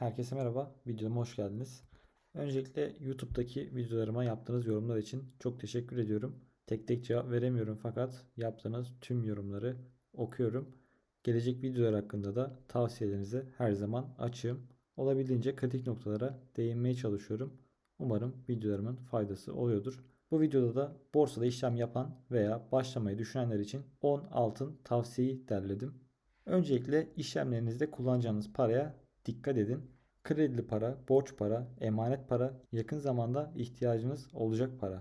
Herkese merhaba, videoma hoş geldiniz. Öncelikle YouTube'daki videolarıma yaptığınız yorumlar için çok teşekkür ediyorum. Tek tek cevap veremiyorum fakat yaptığınız tüm yorumları okuyorum. Gelecek videolar hakkında da tavsiyelerinize her zaman açığım. Olabildiğince kritik noktalara değinmeye çalışıyorum. Umarım videolarımın faydası oluyordur. Bu videoda da borsada işlem yapan veya başlamayı düşünenler için 10 altın tavsiyeyi derledim. Öncelikle işlemlerinizde kullanacağınız paraya dikkat edin. Kredili para, borç para, emanet para, yakın zamanda ihtiyacınız olacak para.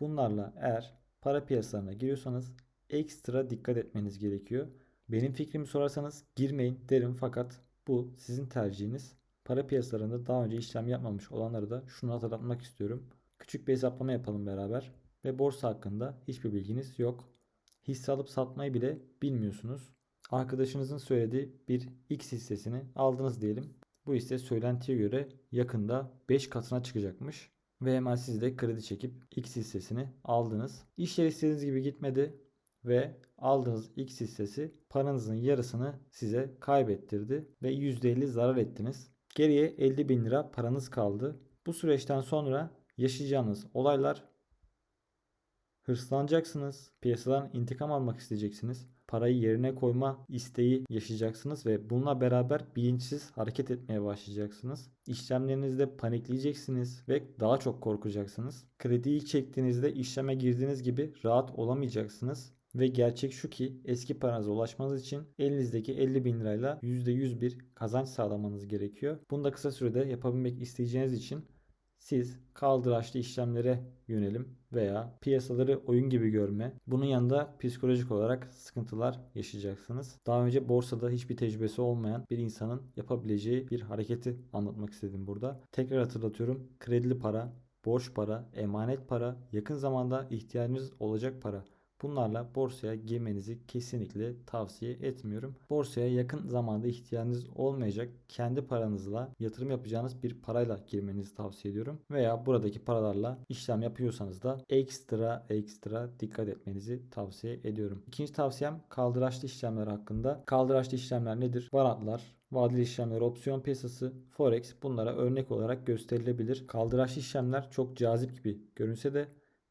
Bunlarla eğer para piyasalarına giriyorsanız ekstra dikkat etmeniz gerekiyor. Benim fikrimi sorarsanız girmeyin derim fakat bu sizin tercihiniz. Para piyasalarında daha önce işlem yapmamış olanları da şunu hatırlatmak istiyorum. Küçük bir hesaplama yapalım beraber ve borsa hakkında hiçbir bilginiz yok. Hisse alıp satmayı bile bilmiyorsunuz. Arkadaşınızın söylediği bir X hissesini aldınız diyelim. Bu hisse söylentiye göre yakında 5 katına çıkacakmış. Ve hemen siz de kredi çekip X hissesini aldınız. İşler istediğiniz gibi gitmedi ve aldığınız X hissesi paranızın yarısını size kaybettirdi ve %50 zarar ettiniz. Geriye 50 bin lira paranız kaldı. Bu süreçten sonra yaşayacağınız olaylar hırslanacaksınız. Piyasadan intikam almak isteyeceksiniz. Parayı yerine koyma isteği yaşayacaksınız ve bununla beraber bilinçsiz hareket etmeye başlayacaksınız. İşlemlerinizde panikleyeceksiniz ve daha çok korkacaksınız. Krediyi çektiğinizde işleme girdiğiniz gibi rahat olamayacaksınız. Ve gerçek şu ki eski paranıza ulaşmanız için elinizdeki 50 bin lirayla %100 bir kazanç sağlamanız gerekiyor. Bunu da kısa sürede yapabilmek isteyeceğiniz için siz kaldıraçlı işlemlere yönelim veya piyasaları oyun gibi görme. Bunun yanında psikolojik olarak sıkıntılar yaşayacaksınız. Daha önce borsada hiçbir tecrübesi olmayan bir insanın yapabileceği bir hareketi anlatmak istedim burada. Tekrar hatırlatıyorum. Kredili para, borç para, emanet para, yakın zamanda ihtiyacınız olacak para. Bunlarla borsaya girmenizi kesinlikle tavsiye etmiyorum. Borsaya yakın zamanda ihtiyacınız olmayacak kendi paranızla yatırım yapacağınız bir parayla girmenizi tavsiye ediyorum. Veya buradaki paralarla işlem yapıyorsanız da ekstra ekstra dikkat etmenizi tavsiye ediyorum. İkinci tavsiyem kaldıraçlı işlemler hakkında. Kaldıraçlı işlemler nedir? Varatlar, vadeli işlemler, opsiyon piyasası, forex bunlara örnek olarak gösterilebilir. Kaldıraçlı işlemler çok cazip gibi görünse de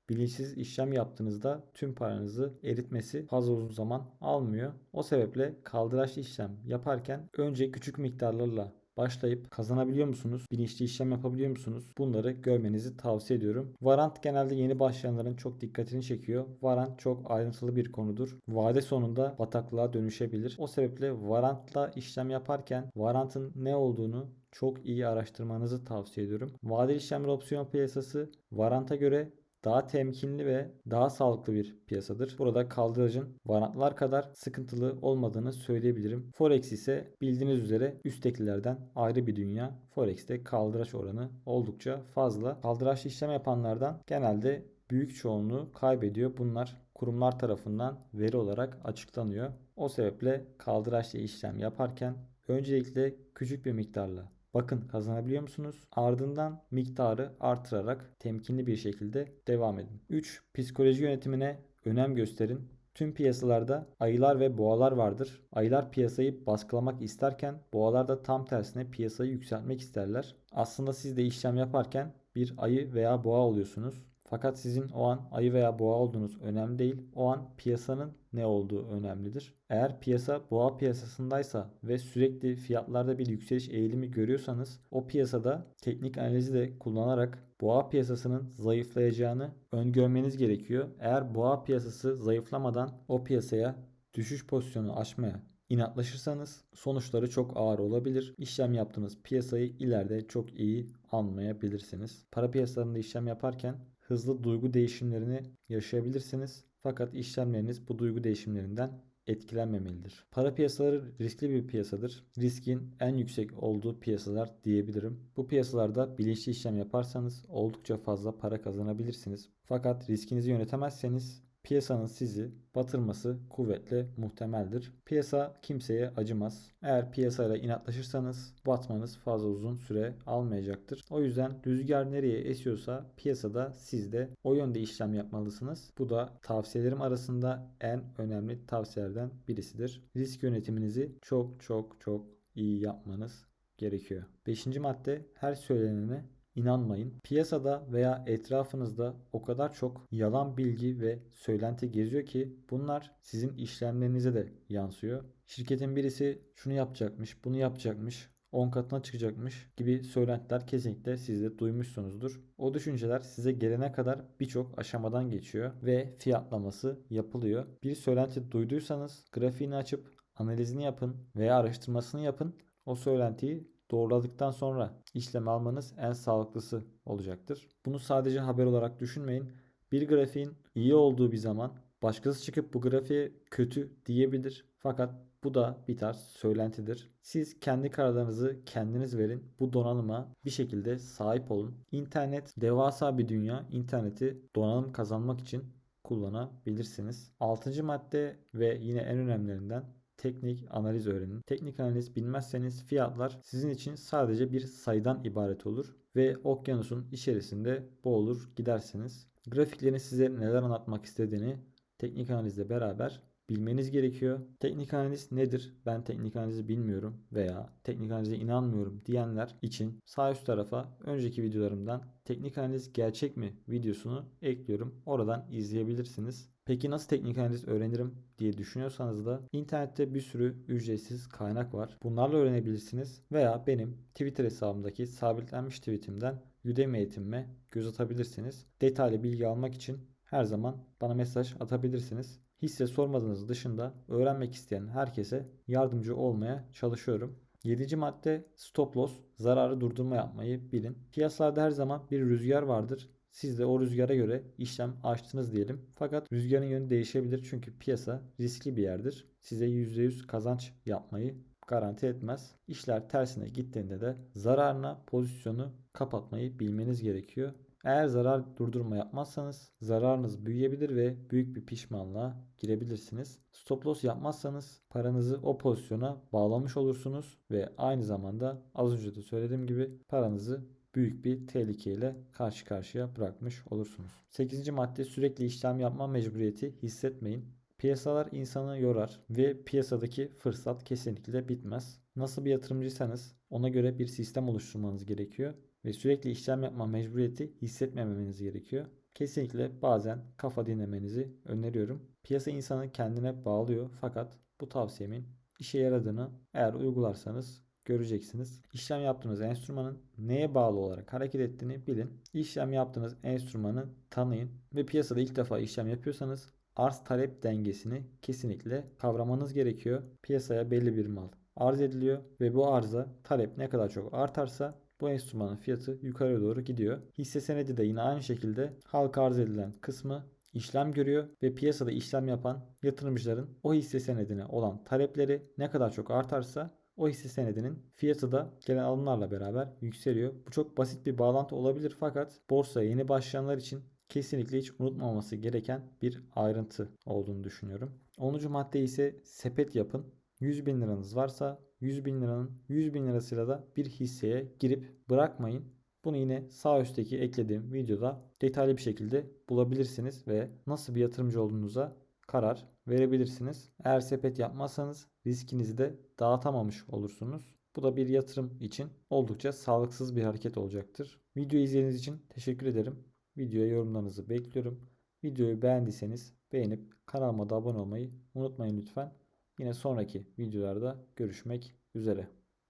bilinçsiz işlem yaptığınızda tüm paranızı eritmesi fazla uzun zaman almıyor. O sebeple kaldıraçlı işlem yaparken önce küçük miktarlarla başlayıp kazanabiliyor musunuz? Bilinçli işlem yapabiliyor musunuz? Bunları görmenizi tavsiye ediyorum. Varant genelde yeni başlayanların çok dikkatini çekiyor. Varant çok ayrıntılı bir konudur. Vade sonunda bataklığa dönüşebilir. O sebeple varantla işlem yaparken varantın ne olduğunu çok iyi araştırmanızı tavsiye ediyorum. Vadeli işlemler opsiyon piyasası varanta göre daha temkinli ve daha sağlıklı bir piyasadır. Burada kaldırıcın varantlar kadar sıkıntılı olmadığını söyleyebilirim. Forex ise bildiğiniz üzere üsttekilerden ayrı bir dünya. Forex'te kaldıraç oranı oldukça fazla. Kaldıraçlı işlem yapanlardan genelde büyük çoğunluğu kaybediyor. Bunlar kurumlar tarafından veri olarak açıklanıyor. O sebeple kaldıraçlı işlem yaparken öncelikle küçük bir miktarla Bakın kazanabiliyor musunuz? Ardından miktarı artırarak temkinli bir şekilde devam edin. 3. Psikoloji yönetimine önem gösterin. Tüm piyasalarda ayılar ve boğalar vardır. Ayılar piyasayı baskılamak isterken boğalar da tam tersine piyasayı yükseltmek isterler. Aslında siz de işlem yaparken bir ayı veya boğa oluyorsunuz. Fakat sizin o an ayı veya boğa olduğunuz önemli değil. O an piyasanın ne olduğu önemlidir. Eğer piyasa boğa piyasasındaysa ve sürekli fiyatlarda bir yükseliş eğilimi görüyorsanız o piyasada teknik analizi de kullanarak boğa piyasasının zayıflayacağını öngörmeniz gerekiyor. Eğer boğa piyasası zayıflamadan o piyasaya düşüş pozisyonu açmaya inatlaşırsanız sonuçları çok ağır olabilir. İşlem yaptığınız piyasayı ileride çok iyi anlayabilirsiniz. Para piyasalarında işlem yaparken hızlı duygu değişimlerini yaşayabilirsiniz. Fakat işlemleriniz bu duygu değişimlerinden etkilenmemelidir. Para piyasaları riskli bir piyasadır. Riskin en yüksek olduğu piyasalar diyebilirim. Bu piyasalarda bilinçli işlem yaparsanız oldukça fazla para kazanabilirsiniz. Fakat riskinizi yönetemezseniz Piyasanın sizi batırması kuvvetle muhtemeldir. Piyasa kimseye acımaz. Eğer piyasayla inatlaşırsanız batmanız fazla uzun süre almayacaktır. O yüzden rüzgar nereye esiyorsa piyasada siz de o yönde işlem yapmalısınız. Bu da tavsiyelerim arasında en önemli tavsiyelerden birisidir. Risk yönetiminizi çok çok çok iyi yapmanız gerekiyor. Beşinci madde her söylenene inanmayın. Piyasada veya etrafınızda o kadar çok yalan bilgi ve söylenti geziyor ki bunlar sizin işlemlerinize de yansıyor. Şirketin birisi şunu yapacakmış, bunu yapacakmış, 10 katına çıkacakmış gibi söylentiler kesinlikle siz de duymuşsunuzdur. O düşünceler size gelene kadar birçok aşamadan geçiyor ve fiyatlaması yapılıyor. Bir söylenti duyduysanız grafiğini açıp analizini yapın veya araştırmasını yapın. O söylentiyi doğruladıktan sonra işlem almanız en sağlıklısı olacaktır. Bunu sadece haber olarak düşünmeyin. Bir grafiğin iyi olduğu bir zaman başkası çıkıp bu grafiğe kötü diyebilir. Fakat bu da bir tarz söylentidir. Siz kendi kararlarınızı kendiniz verin. Bu donanıma bir şekilde sahip olun. İnternet devasa bir dünya. İnterneti donanım kazanmak için kullanabilirsiniz. Altıncı madde ve yine en önemlilerinden teknik analiz öğrenin. Teknik analiz bilmezseniz fiyatlar sizin için sadece bir sayıdan ibaret olur ve okyanusun içerisinde boğulur gidersiniz. Grafiklerin size neler anlatmak istediğini teknik analizle beraber bilmeniz gerekiyor. Teknik analiz nedir? Ben teknik analizi bilmiyorum veya teknik analize inanmıyorum diyenler için sağ üst tarafa önceki videolarımdan teknik analiz gerçek mi videosunu ekliyorum. Oradan izleyebilirsiniz. Peki nasıl teknik analiz öğrenirim diye düşünüyorsanız da internette bir sürü ücretsiz kaynak var. Bunlarla öğrenebilirsiniz veya benim Twitter hesabımdaki sabitlenmiş tweetimden Udemy eğitimime göz atabilirsiniz. Detaylı bilgi almak için her zaman bana mesaj atabilirsiniz. Hisse sormadığınız dışında öğrenmek isteyen herkese yardımcı olmaya çalışıyorum. 7. madde stop loss, zararı durdurma yapmayı bilin. Piyasalarda her zaman bir rüzgar vardır. Siz de o rüzgara göre işlem açtınız diyelim. Fakat rüzgarın yönü değişebilir çünkü piyasa riskli bir yerdir. Size %100 kazanç yapmayı garanti etmez. İşler tersine gittiğinde de zararına pozisyonu kapatmayı bilmeniz gerekiyor. Eğer zarar durdurma yapmazsanız zararınız büyüyebilir ve büyük bir pişmanlığa girebilirsiniz. Stop loss yapmazsanız paranızı o pozisyona bağlamış olursunuz ve aynı zamanda az önce de söylediğim gibi paranızı büyük bir tehlikeyle karşı karşıya bırakmış olursunuz. 8. madde sürekli işlem yapma mecburiyeti hissetmeyin. Piyasalar insanı yorar ve piyasadaki fırsat kesinlikle bitmez. Nasıl bir yatırımcıysanız ona göre bir sistem oluşturmanız gerekiyor ve sürekli işlem yapma mecburiyeti hissetmemeniz gerekiyor. Kesinlikle bazen kafa dinlemenizi öneriyorum. Piyasa insanı kendine bağlıyor fakat bu tavsiyemin işe yaradığını eğer uygularsanız göreceksiniz. İşlem yaptığınız enstrümanın neye bağlı olarak hareket ettiğini bilin. İşlem yaptığınız enstrümanı tanıyın ve piyasada ilk defa işlem yapıyorsanız arz talep dengesini kesinlikle kavramanız gerekiyor. Piyasaya belli bir mal arz ediliyor ve bu arıza talep ne kadar çok artarsa bu enstrümanın fiyatı yukarı doğru gidiyor. Hisse senedi de yine aynı şekilde halka arz edilen kısmı işlem görüyor ve piyasada işlem yapan yatırımcıların o hisse senedine olan talepleri ne kadar çok artarsa o hisse senedinin fiyatı da gelen alımlarla beraber yükseliyor. Bu çok basit bir bağlantı olabilir fakat borsaya yeni başlayanlar için kesinlikle hiç unutmaması gereken bir ayrıntı olduğunu düşünüyorum. 10. madde ise sepet yapın. 100 bin liranız varsa 100 bin liranın 100 bin lirasıyla da bir hisseye girip bırakmayın. Bunu yine sağ üstteki eklediğim videoda detaylı bir şekilde bulabilirsiniz ve nasıl bir yatırımcı olduğunuza karar verebilirsiniz. Eğer sepet yapmazsanız riskinizi de dağıtamamış olursunuz. Bu da bir yatırım için oldukça sağlıksız bir hareket olacaktır. Videoyu izlediğiniz için teşekkür ederim. Videoya yorumlarınızı bekliyorum. Videoyu beğendiyseniz beğenip kanalıma da abone olmayı unutmayın lütfen. Yine sonraki videolarda görüşmek üzere.